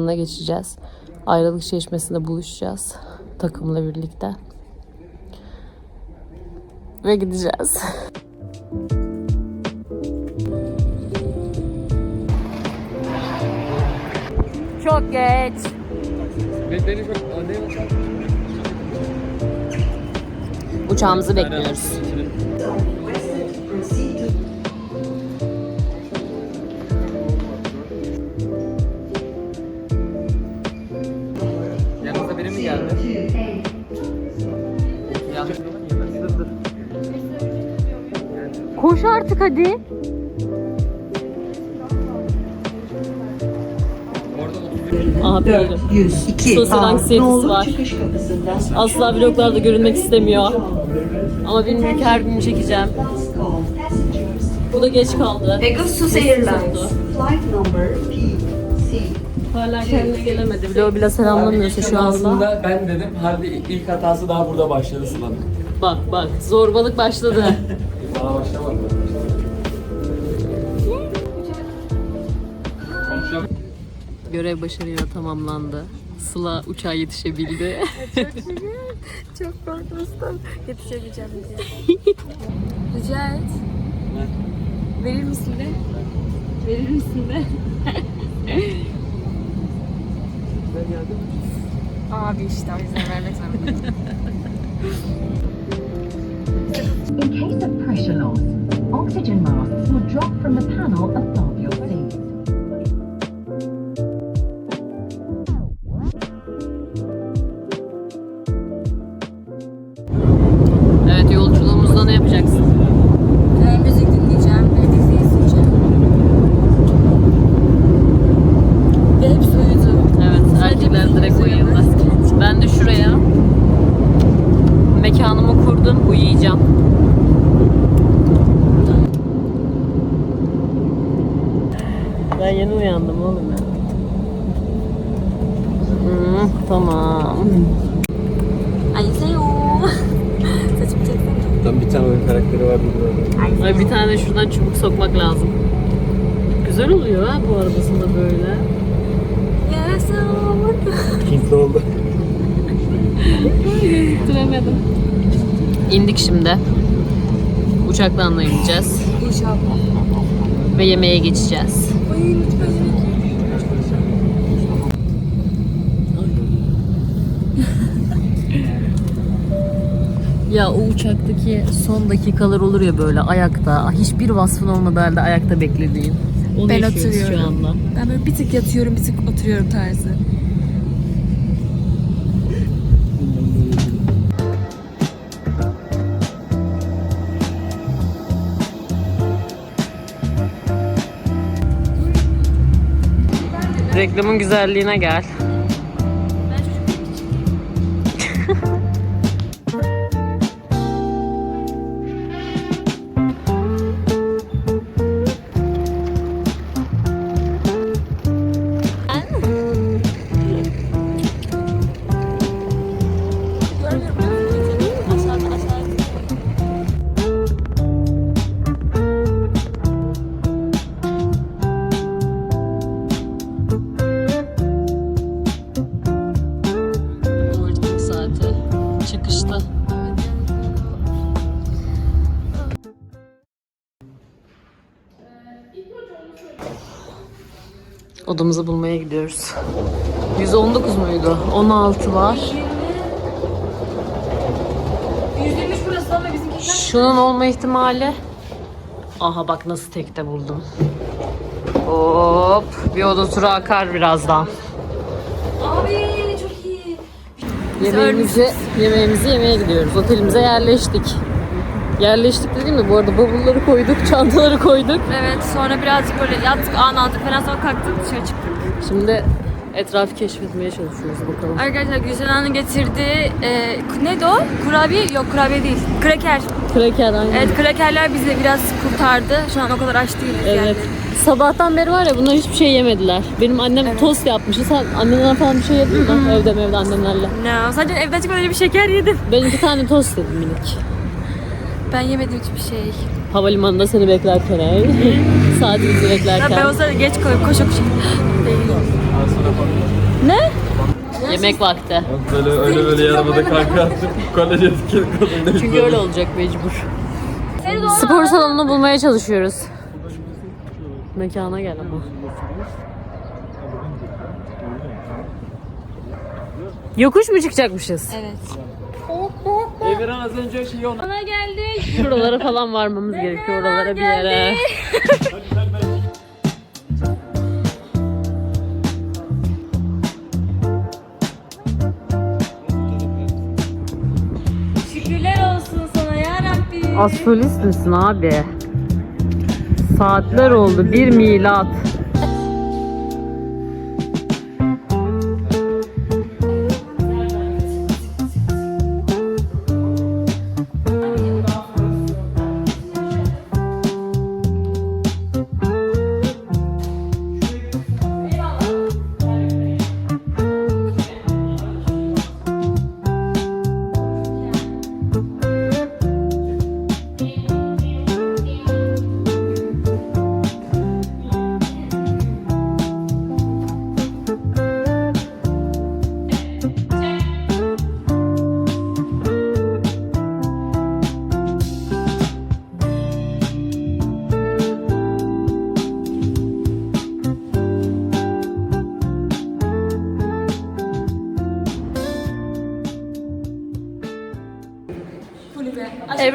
Havalimanına geçeceğiz. Ayrılık çeşmesinde buluşacağız. Takımla birlikte. Ve gideceğiz. Çok geç. Beni çok Uçağımızı bekliyoruz. Koş artık hadi. Orada 31 Abi yerim. 102 Sosyal anksiyetesi var. çıkış kapısından Asla vloglarda görünmek istemiyor. Ama benim ülke her gün çekeceğim. Bu da geç kaldı. Pegasus Airlines flight number PC Hala kendine gelemedi. Vlog bile selamlamıyorsa şu anda. Aslında ben dedim Harbi ilk hatası daha burada başladı Sıla'nın. Bak bak zorbalık başladı. Görev başarıyla tamamlandı. Sıla uçağa yetişebildi. Çok korkmuştum. Yetişemeyeceğim diye. Rica et. Verir misin de? Verir misin de? Abi işte o yüzden vermek zorundayım. Tam bir tane oyun karakteri var burada. Ay bir tane şuradan çubuk sokmak lazım. Güzel oluyor ha bu arabasında böyle. Hintli oldu. Bitiremedim. İndik şimdi. Uçaktan da ineceğiz. İnşallah. Ve yemeğe geçeceğiz. Ay lütfen. Ya o uçaktaki son dakikalar olur ya böyle ayakta. Hiçbir vasfın olmadığı halde ayakta beklediğin. Onu Ben oturuyorum. şu anda. Ben böyle bir tık yatıyorum, bir tık oturuyorum tarzı. Reklamın güzelliğine gel. Çıkışta. Odamızı bulmaya gidiyoruz. 119 muydu? 16 var. 123 burası ama bizimki Şunun olma ihtimali. Aha bak nasıl tekte buldum. Hop. Bir oda turu akar birazdan. Abi çok iyi. Yemeğimizi, yemeğimizi yemeye gidiyoruz. Otelimize yerleştik. Yerleştik dediğim mi? Bu arada bavulları koyduk, çantaları koyduk. Evet sonra birazcık böyle yattık an aldık falan sonra kalktık dışarı çıktık. Şimdi etrafı keşfetmeye çalışıyoruz bakalım. Arkadaşlar Gülşen Hanım'ın getirdiği e, neydi o? Kurabiye? Yok kurabiye değil. Kraker. Kraker aynen. Evet krakerler bizi biraz kurtardı. Şu an o kadar aç değiliz Evet. yani. Sabahtan beri var ya bunlar hiçbir şey yemediler. Benim annem tost yapmıştı. Sen annenden falan bir şey yedin mi? Evde evde annemlerle. No, sadece evden çıkmadan önce bir şeker yedim. Ben iki tane tost yedim minik. Ben yemedim hiçbir şey. Havalimanında seni beklerken. Saatimizi Ben, beklerken. ben o sırada geç koyup koşa koşa. Ne? Yemek vakti. Böyle öyle böyle yarımda kanka attım. Koleje dikin kadın. Çünkü öyle olacak mecbur. Spor salonunu bulmaya çalışıyoruz. Mekana gel ama. Yokuş mu çıkacakmışız? Evet. Emirhan az önce şey ona. Bana geldi. Şuralara falan varmamız gerekiyor. Oralara bir yere. Şükürler olsun sana ya Rabbi. Astrolist misin abi? Saatler oldu. Bir milat.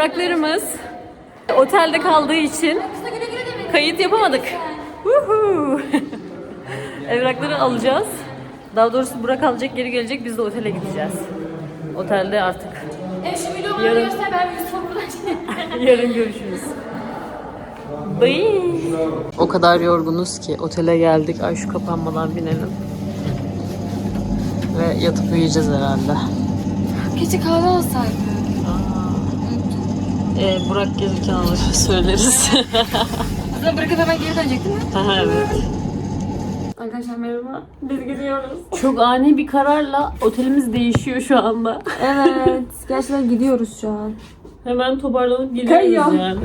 Evraklarımız otelde kaldığı için kayıt yapamadık. Evrakları alacağız. Daha doğrusu Burak alacak, geri gelecek. Biz de otele gideceğiz. Otelde artık. Yarın, yarın görüşürüz. Bye. O kadar yorgunuz ki otele geldik. Ay şu kapanmadan binelim. Ve yatıp uyuyacağız herhalde. Keşke kahve alsaydı. Ee, Burak gelirken alır söyleriz. Aslında bırakıp hemen geri dönecek değil mi? Evet. Arkadaşlar merhaba. Biz gidiyoruz. Çok ani bir kararla otelimiz değişiyor şu anda. Evet. Gerçekten gidiyoruz şu an. Hemen toparlanıp gidiyoruz Kayıyor. yani.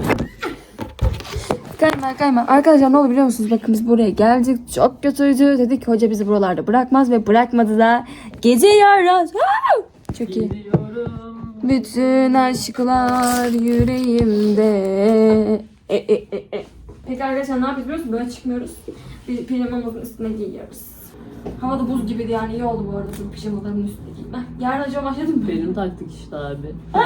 Kayma kayma. Arkadaşlar ne oldu biliyor musunuz? Bakın biz buraya geldik. Çok kötüydü. Dedik ki hoca bizi buralarda bırakmaz ve bırakmadı da. Gece yarız. Çok iyi. Bütün aşklar yüreğimde. E, e, e, e. Peki arkadaşlar ne yapıyoruz? Böyle çıkmıyoruz. Biz pijamamızın üstüne giyiyoruz. Hava da buz gibiydi yani iyi oldu bu arada bu pijamalarımın üstüne giyme. Yarın acaba başladım mı? Benim taktik işte abi. Ben,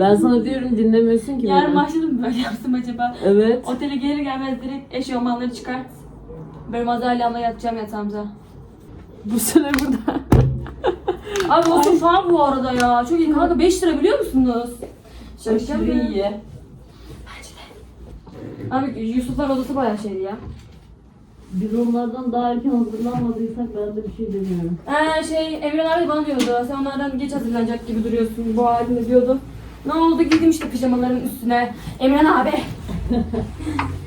ben sana diyorum dinlemiyorsun ki Yarın beni. başladım mı böyle yapsam acaba? Evet. Otele gelir gelmez direkt eşofmanları çıkart. Böyle mazalyamla yatacağım yatağımıza. Bu sene burada. Abi olsun falan bu arada ya. Çok iyi kanka 5 lira biliyor musunuz? Mı? iyi. Abi Yusuflar odası bayağı şeydi ya. Biz onlardan daha erken hazırlanmadıysak ben de bir şey demiyorum. Ee, şey Emre abi bana diyordu. Sen onlardan geç hazırlanacak gibi duruyorsun bu halinde diyordu. Ne oldu giydim işte pijamaların üstüne. Emre abi.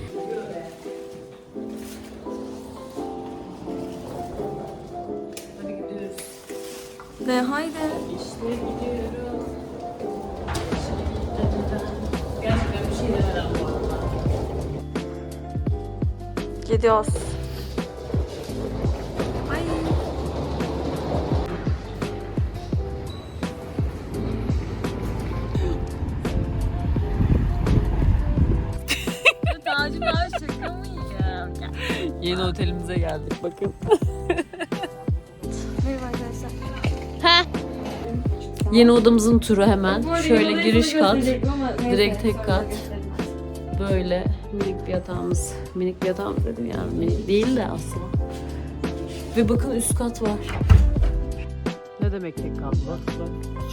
Gidiyoruz. Tacım abi şaka mı ya? Yeni otelimize geldik bakın. Merhaba arkadaşlar. Yeni odamızın turu hemen. Şöyle giriş kat. direkt tek kat. Böyle minik bir yatağımız. Minik bir yatağımız dedim yani. Minik değil de aslında. Ve bakın üst kat var. Ne demek tek kat var?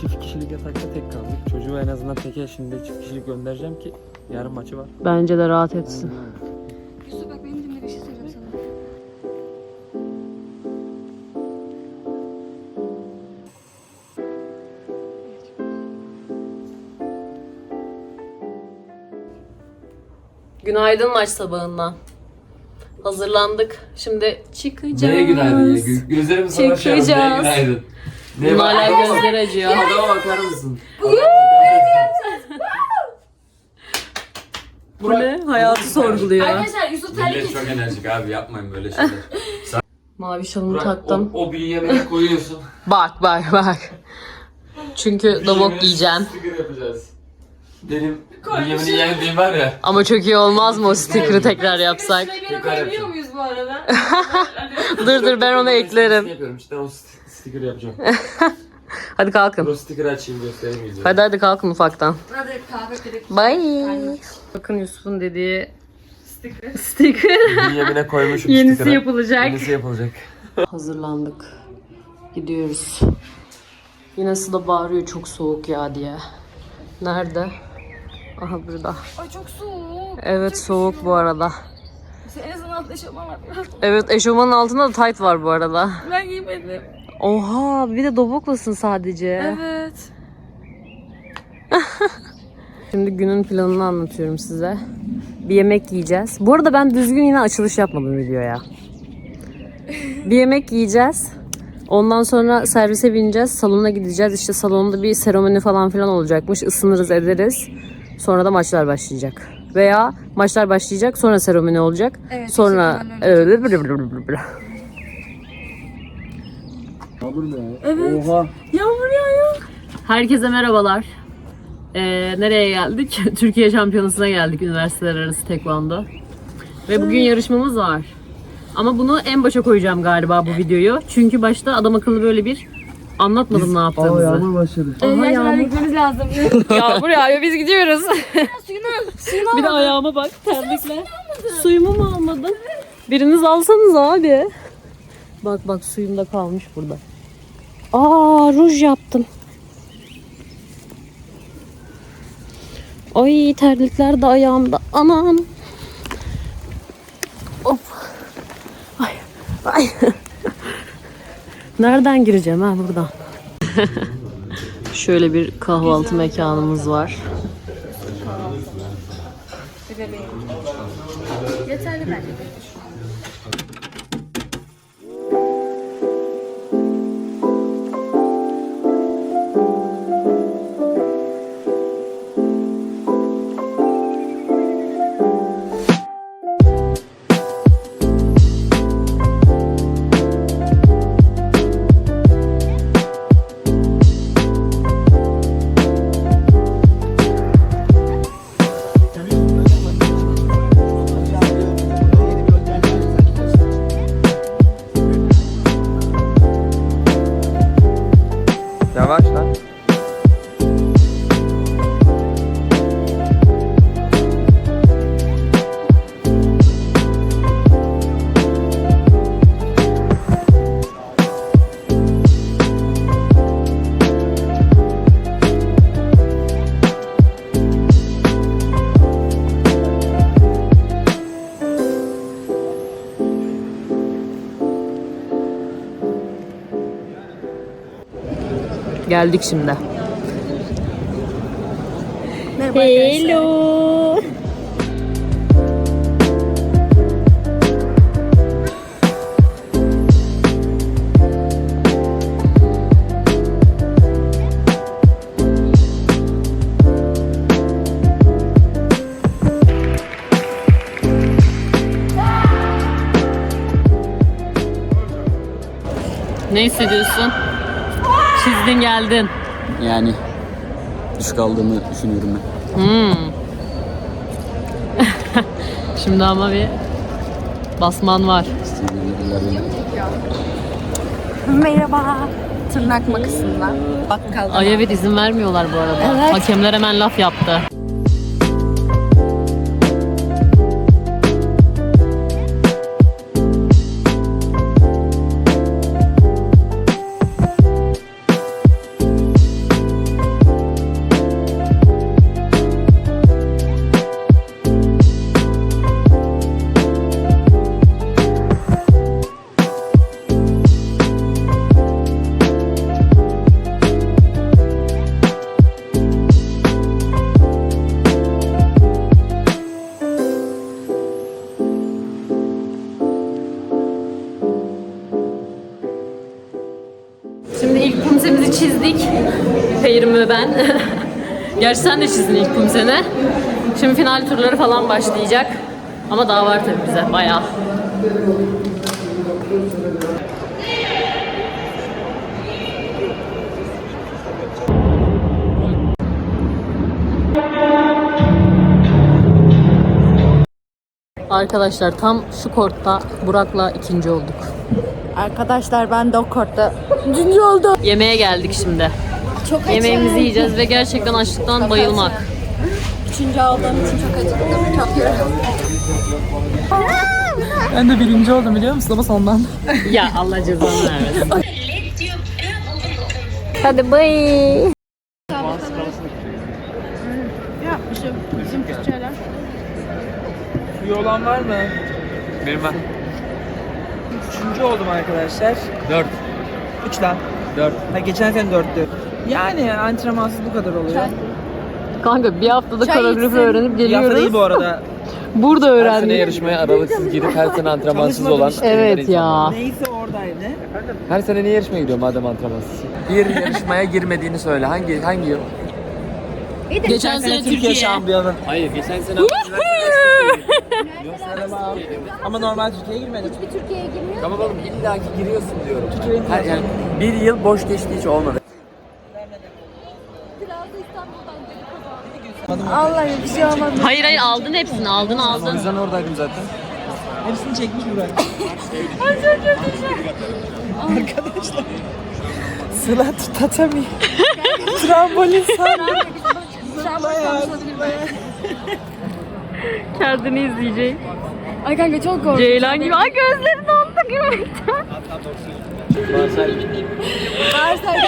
Çift kişilik yatakta tek kaldık. Çocuğu en azından teke şimdi çift kişilik göndereceğim ki yarın maçı var. Bence de rahat etsin. Günaydın maç sabahından. Hazırlandık. Şimdi çıkacağız. Neye günaydın ya? Gö- Gözlerimi sana şey yaptım. Neye Çıkacağız. günaydın? Bak- hala gözleri acıyor. Adama bakar mısın? Bu ne? Hayatı sorguluyor. Arkadaşlar Yusuf Millet çok enerjik abi yapmayın böyle şeyler. Mavi şalımı taktım. O, o bünyemeyi koyuyorsun. Bak bak bak. Çünkü dobok Bünyemenin giyeceğim. Sticker yapacağız. Benim bünyemini yendiğim var ya. Ama çok iyi olmaz mı o sticker'ı tekrar yapsak? Tekrar yapacağım. muyuz bu arada? dur dur ben onu eklerim. Yapıyorum işte o sti- sticker yapacağım. Hadi kalkın. o sticker açayım göstereyim izleyin. Hadi hadi kalkın ufaktan. Hadi kahve kırık. Bye. Bakın Yusuf'un dediği sticker. sticker. Bünyemine koymuşum Yenisi sticker'ı. yapılacak. Yenisi yapılacak. Hazırlandık. Gidiyoruz. Yine Sıla bağırıyor çok soğuk ya diye. Nerede? Aha burada. Ay çok soğuk. Evet soğuk bu arada. En azından altında eşofman var. Evet eşofmanın altında da tight var bu arada. Ben giymedim. Oha bir de doboklasın sadece. Evet. Şimdi günün planını anlatıyorum size. Bir yemek yiyeceğiz. Bu arada ben düzgün yine açılış yapmadım videoya. Bir yemek yiyeceğiz. Ondan sonra servise bineceğiz. Salona gideceğiz. İşte salonda bir seremoni falan filan olacakmış. Isınırız ederiz. Sonra da maçlar başlayacak. Veya maçlar başlayacak sonra seremoni olacak. Evet, sonra Oha. Yağmur yağıyor. Herkese merhabalar. Ee, nereye geldik? Türkiye Şampiyonası'na geldik üniversiteler arası tekvando. Ve bugün yarışmamız var. Ama bunu en başa koyacağım galiba bu videoyu. Çünkü başta adam akıllı böyle bir anlatmadım ne yaptığımızı. başladı. Aha, yağmur. gitmemiz lazım. Yağmur yağıyor biz gidiyoruz. suyunu al. Suyunu al. bir de ayağıma bak terlikle. Suyumu mu almadın? Biriniz alsanız abi. Bak bak suyum da kalmış burada. Aa ruj yaptım. Ay terlikler de ayağımda. Anam. Hop. Ay. Ay. Nereden gireceğim ha buradan? Şöyle bir kahvaltı mekanımız var. Yeterli bence. Geldik şimdi. Hello. Ne hissediyorsun? Çizdin geldin. Yani düşük aldığımı düşünüyorum ben. Hmm. Şimdi ama bir basman var. Merhaba. Tırnak makasından. Bakkal. Ay evet izin vermiyorlar bu arada. Evet. Hakemler hemen laf yaptı. Ben. Gerçi sen de çizdin ilk kumseni. Şimdi final turları falan başlayacak. Ama daha var tabii bize bayağı. Arkadaşlar tam şu kortta Burak'la ikinci olduk. Arkadaşlar ben de o kortta üçüncü oldum. Yemeğe geldik şimdi. Çok açım. Yemeğimizi yiyeceğiz ve gerçekten açlıktan bayılmak. Üçüncü olduğum için çok acıktım. Çok yoruldum. Ben de birinci oldum biliyor musun ama sondan. ya Allah cezanı vermesin. Hadi bay. Suyu olan var mı? Benim ben. Üçüncü oldum arkadaşlar. Dört. Üç lan. Dört. Ha, geçen sene dörttü. Yani antrenmansız bu kadar oluyor. Kanka bir haftada koreografi içsin. öğrenip Bir hafta değil geliyoruz. bu arada. Burada Her sene öğrendik. yarışmaya aralıksız girip her sene antrenmansız Çalışmadım olan. işte. Evet ya. Neyse oradaydı. Her sene niye yarışmaya gidiyor madem antrenmansız? Bir yarışmaya girmediğini söyle. Hangi hangi yıl? Geçen sene Türkiye. şampiyonu. Hayır geçen sene Ama normal Türkiye'ye girmedim. Tamam oğlum illaki giriyorsun diyorum. Her, yani bir yıl boş geçti hiç olmadı. Allah'ım bir şey olmaz. Hayır hayır aldın hepsini aldın O aldın. yüzden oradaydım zaten. Hepsini çekmiş Burak. Arkadaşlar. Sıla tutatami. Trambolin san. Kendini izleyecek. Ay kanka çok korktum. Ceylan gibi. Ay gözlerin oldu gülmekten.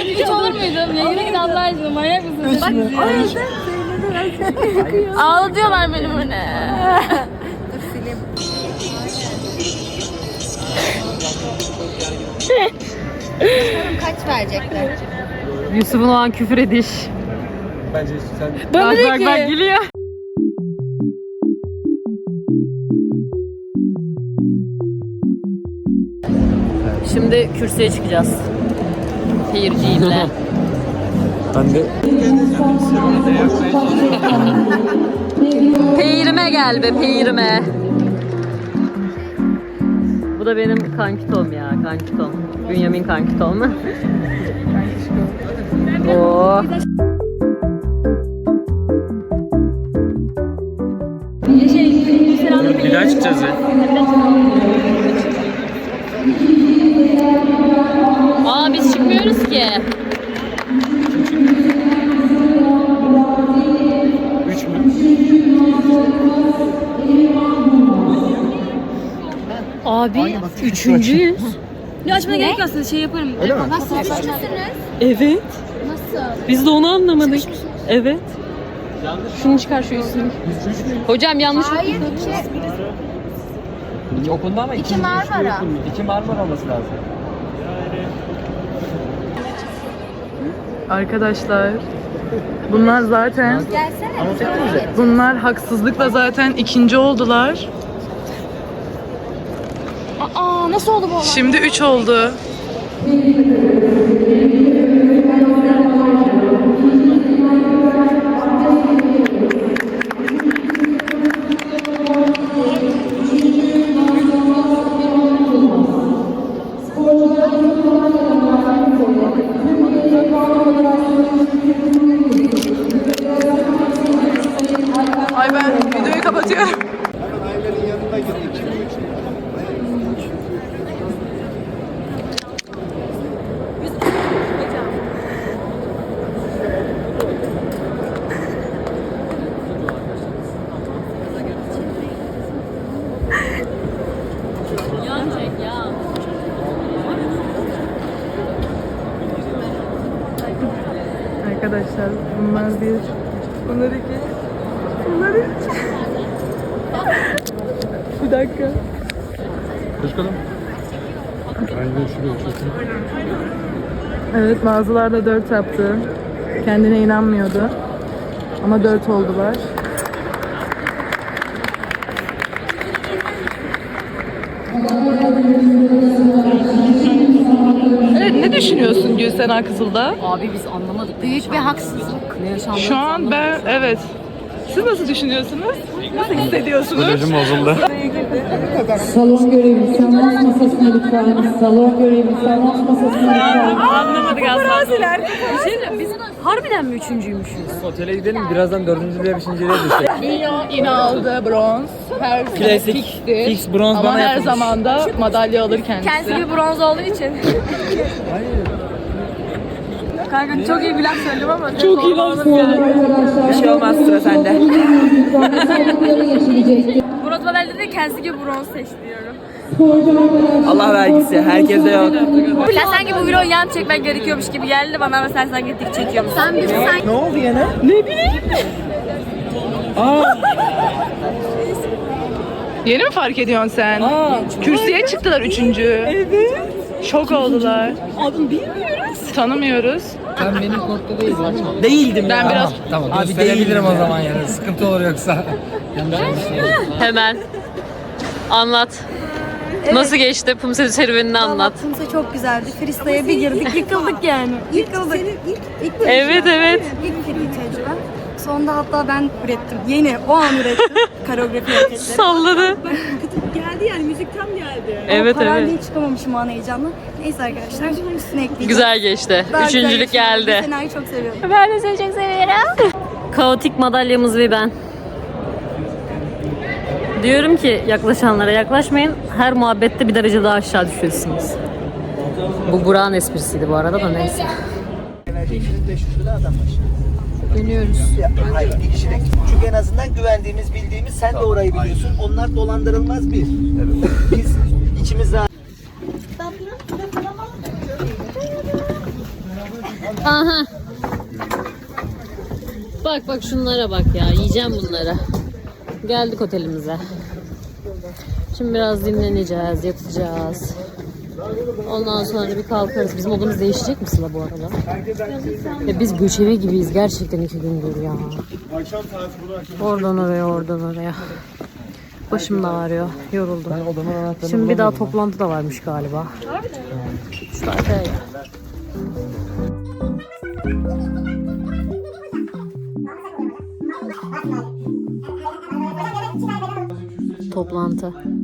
Hiç olur muydu? Ne yürü git Allah aşkına manyak mısın? Bak Ağlatıyorlar beni böyle. Kaç verecekler? Yusuf'un o an küfür ediş. Bence sen Bana bak bak bak gülüyor. Şimdi kürsüye çıkacağız. Seyirciyle. ben de Peyrime gel be peyrime. Bu da benim kankitom ya kankitom. Bünyamin kankitom. Oo. bir daha çıkacağız ya. Aa biz çıkmıyoruz ki. Abi üçüncüyüz. Ne açmana gerek yok aslında şey yaparım. Nasıl üçlüsünüz? Evet. Nasıl? Biz de onu anlamadık. Evet. Şunu çıkar şu üstünü. Hocam yanlış Hayır iki. İki okulda ama İki ikinci, Marmara. İki Marmara olması lazım. Arkadaşlar bunlar zaten Gelsene. bunlar haksızlıkla zaten ikinci oldular. Nasıl oldu bu olay? Şimdi 3 oldu. Ay ben videoyu kapatıyorum. Ben ailenin yanında gittik. 2003 biraz değil. Bunları ki. Bunları. Bir dakika. Başkanım. Aynen şuraya çekin. Evet bazılarda dört yaptı. Kendine inanmıyordu. Ama dört oldular. Thank you. Evet ne düşünüyorsun Gülsena Kızıl'da? Abi biz anlamadık. Büyük bir haksızlık. Ne yaşandı? Şu an ben evet Siz nasıl düşünüyorsunuz? Nasıl hissediyorsunuz? Psikolojim bozuldu. Salon görevlisi anons masasına lütfen. Salon görevlisi anons masasına lütfen. Anlamadık aslında. Bir şey biz harbiden mi üçüncüymüşüz? Otele gidelim birazdan dördüncülüğe beşinciliğe düşecek. Dünya yine aldı bronz. Her Klasik, fixtir. fix bronz Ama bana her yapılmış. zaman da madalya alır kendisi. Kendisi bir bronz olduğu için. Kanka çok iyi bir laf söyledim ama çok iyi laf Arkadaşlar. Bir şey olmaz sıra sende. Bronz madalyada da kendisi gibi bronz seçti diyorum. Allah vergisi herkese yok. Sen sanki bu vlogu yan çekmen gerekiyormuş gibi geldi bana ama sen sanki dik çekiyormuşsun. Sen bir sen Ne oldu yine? Yeni mi fark ediyorsun sen? Kürsüye çıktılar üçüncü. Evet. Şok oldular. Adını bilmiyoruz. Tanımıyoruz. Değildim Ben ya. biraz Tamam Abi gösterebilirim o zaman yani sıkıntı olur yoksa. Hemen. Anlat. Nasıl geçti? Pumse serüvenini anlat. Kimse çok güzeldi. Frista'ya bir girdik yıkıldık yani. Yıkıldık. Senin ilk, ilk Evet evet. ilk free tecrüben. Sonunda hatta ben ürettim. Yeni o an ürettim. Koreografi hareketleri. Salladı. geldi yani müzik tam geldi. Evet, Ama evet. hiç çıkamamışım o an heyecanla. Neyse arkadaşlar üstüne ekleyeceğim. Güzel geçti. Daha güzel Üçüncülük geçti. geldi. Sena'yı çok seviyorum. Ben de seni çok seviyorum. Kaotik madalyamız ve ben. Diyorum ki yaklaşanlara yaklaşmayın. Her muhabbette bir derece daha aşağı düşüyorsunuz. Bu Burak'ın esprisiydi bu arada da neyse. Hayır, bir kişilik. Çünkü en azından güvendiğimiz, bildiğimiz, sen de orayı biliyorsun. Onlar dolandırılmaz bir. Biz içimiz rahat. Aha. Bak bak şunlara bak ya. Yiyeceğim bunları. Geldik otelimize. Şimdi biraz dinleneceğiz, yatacağız. Ondan sonra bir kalkarız. Bizim odamız değişecek mi Sıla bu arada? Ya biz göçebe gibiyiz gerçekten iki gündür ya. Oradan oraya, oradan oraya. Başım da ağrıyor. Yoruldum. Şimdi bir daha toplantı da varmış galiba. Şu arkaya gel. Toplantı.